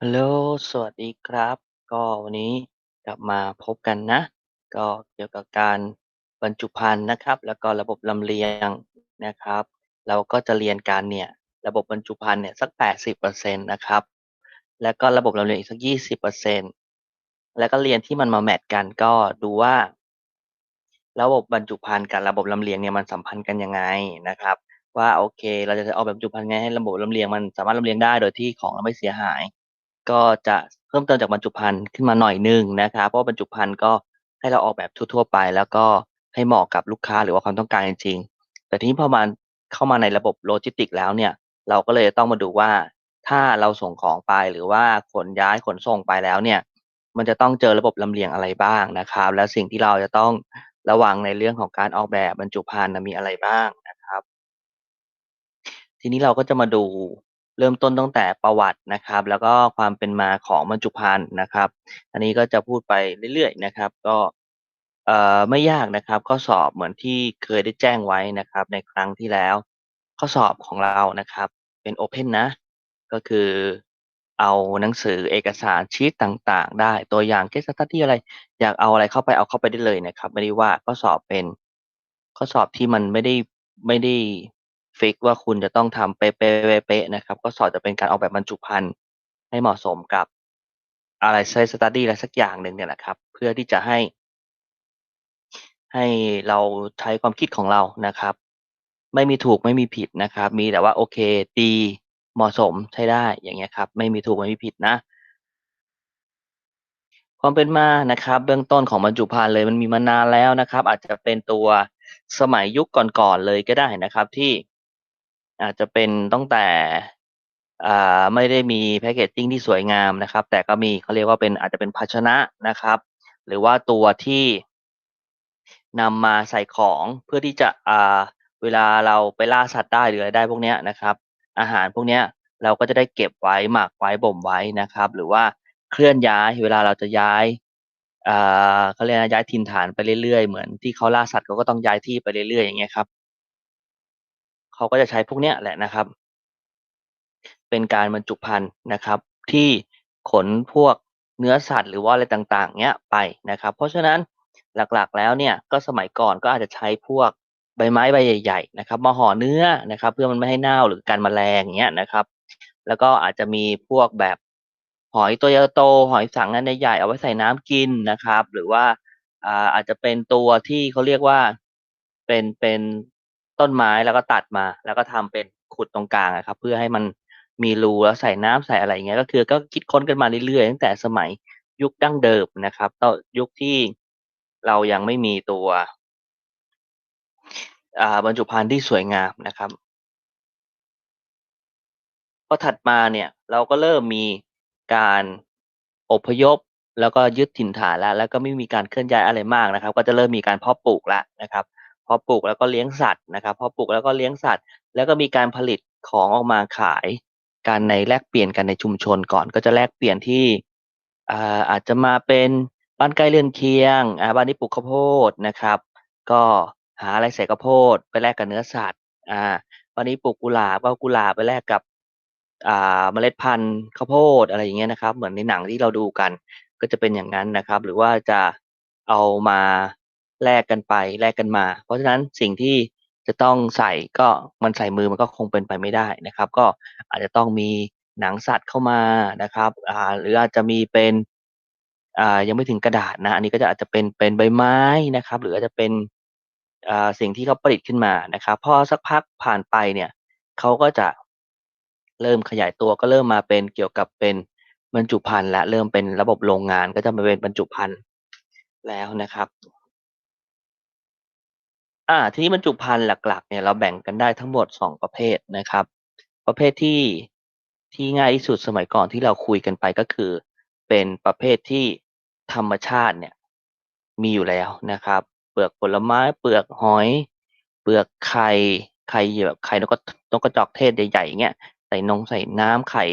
ฮัลโหล สวัสดีครับ ก็วันนี้กลับมาพบกันนะ ก็เกี่ยวกับการบรรจุภัณฑ์นะครับ แล้วก็ระบบลำเลียงนะครับ เราก็จะเรียนกันเนี่ย ระบบบรรจุภัณฑ์เนี่ยสัก 80%นะครับ แล้วก็ระบบลำเลียงอีกสัก 20%แล้วก็เรียนที่มันมาแมตช์กันก็ดูว่า ระบบบรรจุภัณฑ์กับระบบลำเลียงเนี่ยมันสัมพันธ์กันยังไงนะครับ ว่าโอเค เราจะออกแบบบรรจุภัณฑ์ไงให้ระบบลำเลียงมันสามารถลำเลียงได้โดยที่ของเราไม่เสียหาย ก็จะเพิ่มเติมจากบรรจุภัณฑ์ขึ้นมาหน่อยหนึ่งนะครับ เพราะบรรจุภัณฑ์ก็ให้เราออกแบบทั่วๆไป แล้วก็ให้เหมาะกับลูกค้าหรือว่าความต้องการจริงๆ แต่ทีนี้พอมันเข้ามาในระบบโลจิสติกส์แล้วเนี่ย เราก็เลยต้องมาดูว่าถ้าเราส่งของไปหรือว่าขนย้ายขนส่งไปแล้วเนี่ย มันจะต้องเจอระบบลำเลียงอะไรบ้างนะครับ และสิ่งที่เราจะต้องระวังในเรื่องของการออกแบบบรรจุภัณฑ์มีอะไรบ้างนะครับ ทีนี้เราก็จะมาดู เริ่มต้นตั้งแต่ประวัตินะครับ แล้วก็ความเป็นมาของบรรจุภัณฑ์นะครับ อันนี้ก็จะพูดไปเรื่อยๆนะครับ ก็เอ่อไม่ยากนะครับ ข้อสอบเหมือนที่เคยได้แจ้งไว้นะครับ ในครั้งที่แล้ว ข้อสอบของเรานะครับ เป็น Open นนะ ก็คือเอาหนังสือเอกสารชีตต่างๆ ได้ตัวอย่าง Case Study อะไรอยากเอาอะไรเข้าไปเอาเข้าไปได้เลยนะครับ ไม่ได้ว่าข้อสอบเป็นข้อสอบที่มันไม่ได้ไม่ได้ ฟิกว่าคุณจะต้องทำเป๊ะๆเป๊ะๆนะครับข้อสอบจะเป็นการออกแบบบรรจุภัณฑ์ให้เหมาะสมกับอะไร Case Study อะไรสักอย่างหนึ่งเนี่ยแหละครับ เพื่อที่จะให้ ให้เราใช้ความคิดของเรานะครับ ไม่มีถูกไม่มีผิดนะครับ มีแต่ว่าโอเคดีเหมาะสมใช้ได้อย่างเงี้ยครับ ไม่มีถูกไม่มีผิดนะ ความเป็นมานะครับ เบื้องต้นของบรรจุภัณฑ์เลยมันมีมานานแล้วนะครับ อาจจะเป็นตัวสมัยยุคก่อนๆเลยก็ได้นะครับ ที่ อาจจะเป็นตั้งแต่ อ่า ไม่ได้มี packaging ที่สวยงามนะครับ แต่ก็มี เขาเรียกว่าเป็น อาจจะเป็นภาชนะนะครับ หรือว่าตัวที่นำมาใส่ของเพื่อที่จะ อ่า เวลาเราไปล่าสัตว์ได้หรืออะไรได้พวกเนี้ยนะครับ อาหารพวกเนี้ยเราก็จะได้เก็บไว้หมักไว้บ่มไว้นะครับ หรือว่าเคลื่อนย้ายเวลาเราจะย้าย อ่า เขาเรียกนะย้ายถิ่นฐานไปเรื่อยๆ เหมือนที่เขาล่าสัตว์เขาก็ต้องย้ายที่ไปเรื่อยๆ อย่างเงี้ยครับ เขาก็จะใช้พวกเนี้ยแหละนะครับ เป็นการบรรจุภัณฑ์นะครับ ที่ขนพวกเนื้อสัตว์หรือว่าอะไรต่างๆเงี้ยไปนะครับ เพราะฉะนั้นหลักๆแล้วเนี่ยก็สมัยก่อนก็อาจจะใช้พวกใบไม้ใบใหญ่ ๆ นะครับมาห่อเนื้อนะครับ เพื่อมันไม่ให้เน่าหรือกันแมลงอย่างเงี้ยนะครับ แล้วก็อาจจะมีพวกแบบหอยตัวโตหอยสังอันใหญ่ๆเอาไว้ใส่น้ำกินนะครับ หรือว่าอาจจะเป็นตัวที่เขาเรียกว่าเป็นเป็น ต้นไม้แล้วก็ตัดมา แล้วก็ทำเป็นขุดตรงกลางอะครับ เพื่อให้มันมีรูแล้วใส่น้ำใส่อะไรอย่างเงี้ย ก็คือก็คิดค้นกันมาเรื่อยๆตั้งแต่สมัยยุคดั้งเดิมนะครับก็ยุคที่เรายังไม่มีตัวบรรจุภัณฑ์ที่สวยงามนะครับพอถัดมาเนี่ยเราก็เริ่มมีการอพยพแล้วก็ยึดถิ่นฐานแล้ว แล้วก็ไม่มีการเคลื่อนย้ายอะไรมากนะครับ ก็จะเริ่มมีการเพาะปลูกแล้วนะครับ พาะปลูกแล้วก็เลี้ยงสัตว์นะครับพาะปลูกแล้วก็เลี้ยงสัตว์ แล้วก็มีการผลิตของออกมาขายกันในแลกเปลี่ยนกันในชุมชนก่อน ก็จะแลกเปลี่ยนที่อาอาจจะมาเป็นบ้านใกล้เรือนเคียงบ้านนี้ปลูกข้าวโพดนะครับ ก็หาอะไรใส่ข้าวโพดไปแลกกับเนื้อสัตว์อ่าบ้านนี้ปลูกกุหลาบเอากุหลาบไปแลกกับอ่าเมล็ดพันธุ์ข้าวโพดอะไรอย่างเงี้ยนะครับ เหมือนในหนังที่เราดูกัน ก็จะเป็นอย่างงั้นนะครับ หรือว่าจะเอามา แลกกันไปแลกกันมา เพราะฉะนั้นสิ่งที่จะต้องใส่ก็มันใส่มือมันก็คงเป็นไปไม่ได้นะครับ ก็อาจจะต้องมีหนังสัตว์เข้ามานะครับอ่าหรืออาจจะมีเป็นอ่ายังไม่ถึงกระดาษนะ อันนี้ก็จะอาจจะเป็นเป็นใบไม้นะครับ หรืออาจจะเป็นอ่าสิ่งที่เขาประดิษฐ์ขึ้นมานะครับพอสักพักผ่านไปเนี่ยเขาก็จะเริ่มขยายตัวก็เริ่มมาเป็นเกี่ยวกับเป็นบรรจุภัณฑ์แล้วเริ่มเป็นระบบโรงงานก็จะมาเป็นบรรจุภัณฑ์แล้วนะครับ อาทีนี้บรรจุภัณฑ์หลัก ๆ เนี่ยเราแบ่งกันได้ทั้งหมด2ประเภทนะครับ ประเภทที่ที่ง่ายที่สุดสมัยก่อนที่เราคุยกันไปก็คือ เป็นประเภทที่ธรรมชาติเนี่ย มีอยู่แล้วนะครับ เปลือกผลไม้ เปลือกหอย เปลือกไข่ไข่แบบไข่นกกระนกกระจอกเทศใหญ่ๆอย่างเงี้ยใส่นงใส่น้ำไข่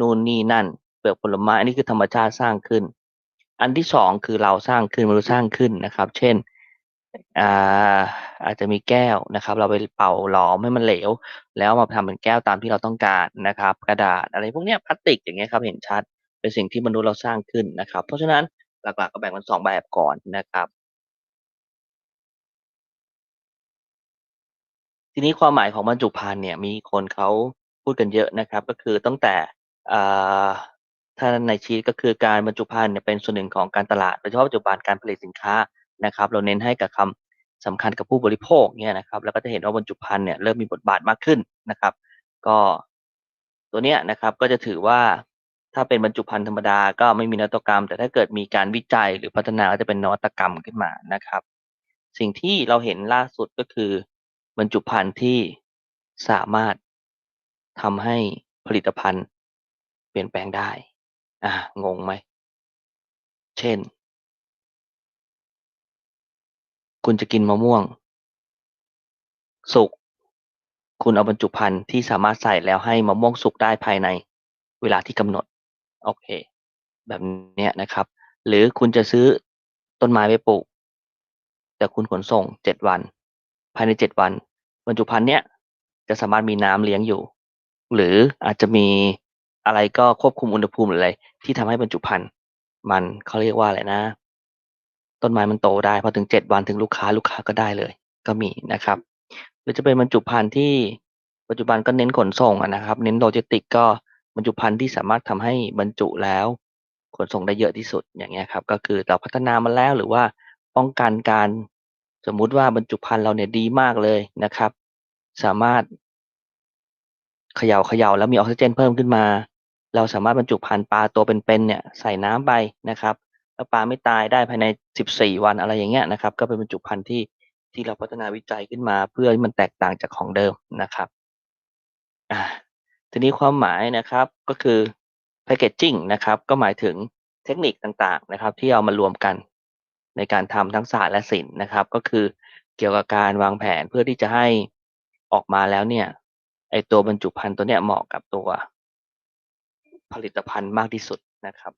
นู่นนี่นั่น เปลือกผลไม้อันนี้คือธรรมชาติสร้างขึ้น อันที่2คือเราสร้างขึ้นมนุษย์สร้างขึ้นนะครับ เช่น อ่า อาจจะมีแก้วนะครับ เราไปเป่าหลอมให้มันเหลว แล้วมาทำเป็นแก้วตามที่เราต้องการนะครับ กระดาษอะไรพวกเนี้ย พลาสติกอย่างเงี้ยครับ เห็นชัด เป็นสิ่งที่มนุษย์เราสร้างขึ้นนะครับ เพราะฉะนั้นหลัก ๆ ก็แบ่งเป็น 2 แบบก่อนนะครับ ทีนี้ความหมายของบรรจุภัณฑ์เนี่ย มีคนเขาพูดกันเยอะนะครับ ก็คือตั้งแต่ อ่า ถ้าในชีตก็คือการบรรจุภัณฑ์เนี่ยเป็นส่วนหนึ่งของการตลาด โดยเฉพาะปัจจุบันการผลิตสินค้า นะครับ เราเน้นให้กับคำสำคัญกับผู้บริโภคเนี่ยนะครับ แล้วก็จะเห็นว่าบรรจุภัณฑ์เนี่ยเริ่มมีบทบาทมากขึ้นนะครับ ก็ตัวเนี้ยนะครับก็จะถือว่าถ้าเป็นบรรจุภัณฑ์ธรรมดาก็ไม่มีนวัตกรรม แต่ถ้าเกิดมีการวิจัยหรือพัฒนาก็จะเป็นนวัตกรรมขึ้นมานะครับ สิ่งที่เราเห็นล่าสุดก็คือบรรจุภัณฑ์ที่สามารถทำให้ผลิตภัณฑ์เปลี่ยนแปลงได้ อ่างงไหม เช่น คุณจะกินมะม่วง สุก คุณเอาบรรจุภัณฑ์ที่สามารถใส่แล้วให้มะม่วงสุกได้ภายในเวลาที่กำหนด โอเค แบบเนี้ยนะครับ หรือคุณจะซื้อต้นไม้ไปปลูก แต่คุณขนส่ง7วัน ภายใน7วัน บรรจุภัณฑ์เนี้ยจะสามารถมีน้ำเลี้ยงอยู่ หรืออาจจะมีอะไรก็ควบคุมอุณหภูมิหรืออะไรที่ทำให้บรรจุภัณฑ์มันเขาเรียกว่าอะไรนะ ต้นไม้มันโตได้พอถึง7วันถึงลูกค้าลูกค้าก็ได้เลย ก็มีนะครับ หรือจะเป็นบรรจุภัณฑ์ที่ปัจจุบันก็เน้นขนส่งนะครับ เน้นโลจิสติกก็บรรจุภัณฑ์ที่สามารถทำให้บรรจุแล้วขนส่งได้เยอะที่สุดอย่างเงี้ยครับก็คือเราพัฒนามาแล้วหรือว่าป้องกันการสมมุติว่าบรรจุภัณฑ์เราเนี่ยดีมากเลยนะครับ สามารถเขย่าๆแล้วมีออกซิเจนเพิ่มขึ้นมา เราสามารถบรรจุภัณฑ์ปลาตัวเป็นๆเนี่ยใส่น้ำไปนะครับ แล้วปลาไม่ตายได้ภายใน 14 วันอะไรอย่างเงี้ยนะครับ ก็เป็นบรรจุภัณฑ์ที่ที่เราพัฒนาวิจัยขึ้นมาเพื่อให้มันแตกต่างจากของเดิมนะครับอาทีนี้ความหมายนะครับก็คือ Packaging นะครับ ก็หมายถึงเทคนิคต่างๆนะครับ ที่เอามารวมกันในการทำทั้งศาสตร์และศิลป์นะครับ ก็คือเกี่ยวกับการวางแผนเพื่อที่จะให้ออกมาแล้วเนี่ยไอตัวบรรจุภัณฑ์ตัวเนี้ยเหมาะกับตัวผลิตภัณฑ์มากที่สุดนะครับ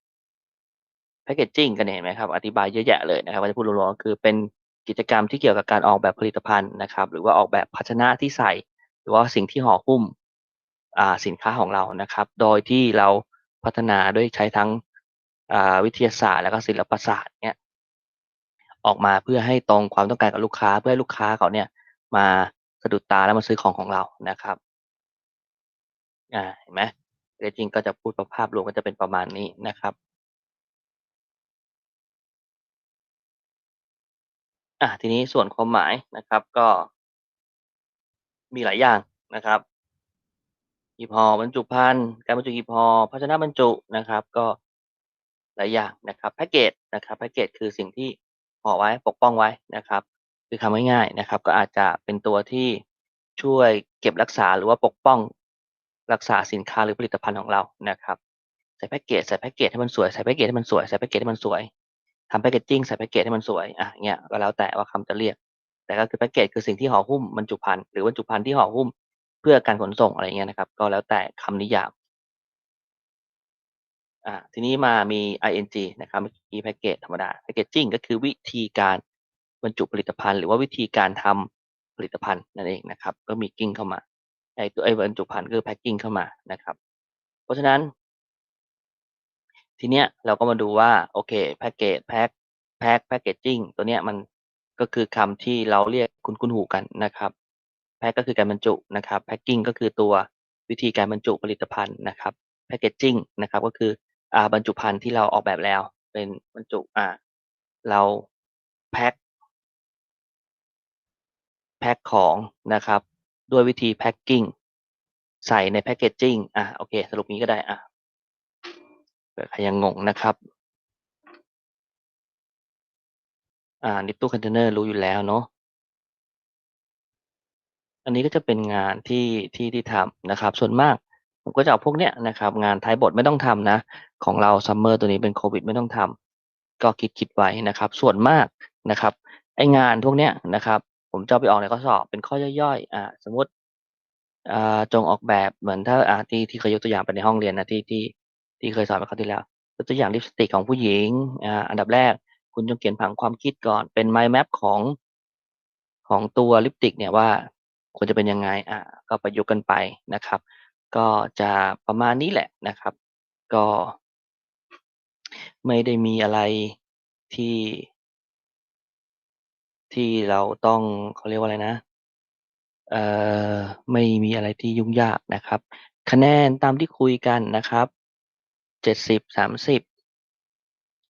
Packaging ก็เนี่ยเห็นไหมครับ อธิบายเยอะแยะเลยนะครับก็จะพูดรวมๆก็คือเป็นกิจกรรมที่เกี่ยวกับการออกแบบผลิตภัณฑ์นะครับ หรือว่าออกแบบภาชนะที่ใส่ หรือว่าสิ่งที่ห่อหุ้มอ่าสินค้าของเรานะครับ โดยที่เราพัฒนาด้วยใช้ทั้งอ่าวิทยาศาสตร์ และก็ศิลปศาสตร์เนี่ยออกมาเพื่อให้ตรงความต้องการกับลูกค้า เพื่อให้ลูกค้าเขาเนี่ยมาสะดุดตาแล้วมาซื้อของของเรานะครับอ่าเห็นไหม Packaging ก็จะพูดภาพรวมก็จะเป็นประมาณนี้นะครับ อาทีนี้ส่วนความหมายนะครับก็ มีหลายอย่างนะครับหีบห่อบรรจุภัณฑ์การบรรจุหีบห่อภาชนะบรรจุนะครับ ก็หลายอย่างนะครับแพ็กเกจนะครับแพ็กเกจคือสิ่งที่ห่อไว้ปกป้องไว้นะครับ คือคำง่ายๆนะครับ ก็อาจจะเป็นตัวที่ช่วยเก็บรักษาหรือว่าปกป้องรักษาสินค้าหรือผลิตภัณฑ์ของเรานะครับ ใส่แพ็กเกจใส่แพ็กเกจให้มันสวยใส่แพ็กเกจให้มันสวยใส่แพ็กเกจให้มันสวย ทำ Packaging ใส่แพ็กเกจให้มันสวยอาอย่างเงี้ยก็แล้วแต่ว่าคำจะเรียก แต่ก็คือแพ็กเกจคือสิ่งที่ห่อหุ้มบรรจุภัณฑ์หรือบรรจุภัณฑ์ที่ห่อหุ้มเพื่อการขนส่งอะไรเงี้ยนะครับ ก็แล้วแต่คำนิยามอ่าทีนี้มามี ing นะครับเมื่อกี้แพ็กเกจธรรมดา Packaging ก็คือวิธีการบรรจุผลิตภัณฑ์ หรือว่าวิธีการทำผลิตภัณฑ์นั่นเองนะครับ ก็มี ing เข้ามาไอตัวไอบรรจุภัณฑ์ก็คือ packing เข้ามานะครับ เพราะฉะนั้น ทีเนี้ยเราก็มาดูว่า โอเค แพ็กเกจแพ็กแพ็ก Packaging ตัวเนี้ยมันก็คือคำที่เราเรียกคุ้นๆหูกันนะครับ แพ็กก็คือการบรรจุนะครับ Packing ก็คือตัววิธีการบรรจุผลิตภัณฑ์นะครับ Packaging นะครับ ก็คืออ่าบรรจุภัณฑ์ที่เราออกแบบแล้ว เป็นบรรจุอ่าเราแพ็กแพ็กของนะครับ ด้วยวิธี Packing ใส่ใน Packaging อาโอเค สรุปงี้ก็ได้อา เผื่อใครยังงงนะครับอ่าในตู้คอนเทนเนอร์รู้อยู่แล้วเนาะอันนี้ก็จะเป็นงานที่ที่ที่ทำนะครับ ส่วนมากผมก็จะเอาพวกเนี้ยนะครับ งานท้ายบทไม่ต้องทำนะ ของเรา Summer ตัวนี้เป็นโควิดไม่ต้องทำก็คิดๆไว้นะครับ ส่วนมากนะครับไองานพวกเนี้ยนะครับ ผมจะเอาไปออกในข้อสอบเป็นข้อย่อยๆอ่าสมมติอ่าจงออกแบบเหมือนถ้าอ่าที่ที่เคยยกตัวอย่างไปในห้องเรียนนะที่ที่ ที่เคยสอนไปคราวที่แล้วตัวอย่างลิปสติกของผู้หญิงอ่าอันดับแรก คุณจงเขียนผังความคิดก่อนเป็น Mind Map ของของตัวลิปสติกเนี่ยว่าควรจะเป็นยังไงอ่าก็ประยุกต์กันไปนะครับ ก็จะประมาณนี้แหละนะครับ ก็ ไม่ได้มีอะไรที่ ที่เราต้องเขาเรียกว่าอะไรนะเอ่อไม่มีอะไรที่ยุ่งยากนะครับ คะแนนตามที่คุยกันนะครับ 70-30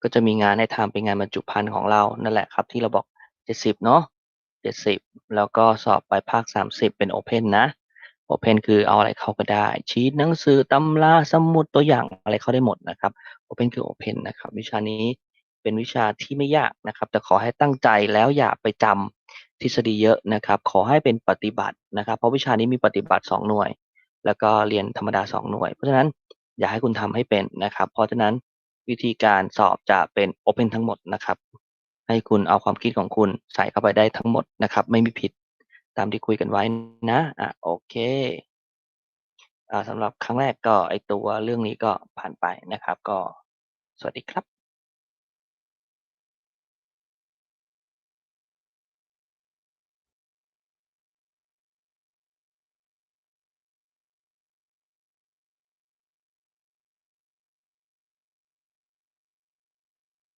ก็จะมีงานให้ทำเป็นงานบรรจุภัณฑ์ของเรานั่นแหละครับ ที่เราบอก70เนาะ70แล้วก็สอบปลายภาค30เป็น Open นนะ Open คือเอาอะไรเข้าก็ได้ ชีตหนังสือตำราสมุดตัวอย่างอะไรเข้าได้หมดนะครับ Open คือ Open นนะครับ วิชานี้เป็นวิชาที่ไม่ยากนะครับ แต่ขอให้ตั้งใจแล้วอย่าไปจำทฤษฎีเยอะนะครับ ขอให้เป็นปฏิบัตินะครับ เพราะวิชานี้มีปฏิบัติ 2 หน่วย แล้วก็เรียนธรรมดา 2 หน่วย เพราะฉะนั้น อยากให้คุณทำให้เป็นนะครับ เพราะฉะนั้นวิธีการสอบจะเป็น Open ทั้งหมดนะครับ ให้คุณเอาความคิดของคุณใส่เข้าไปได้ทั้งหมดนะครับ ไม่มีผิดตามที่คุยกันไว้นะอะโอเคอ่าสำหรับครั้งแรกก็ไอตัวเรื่องนี้ก็ผ่านไปนะครับ ก็สวัสดีครับ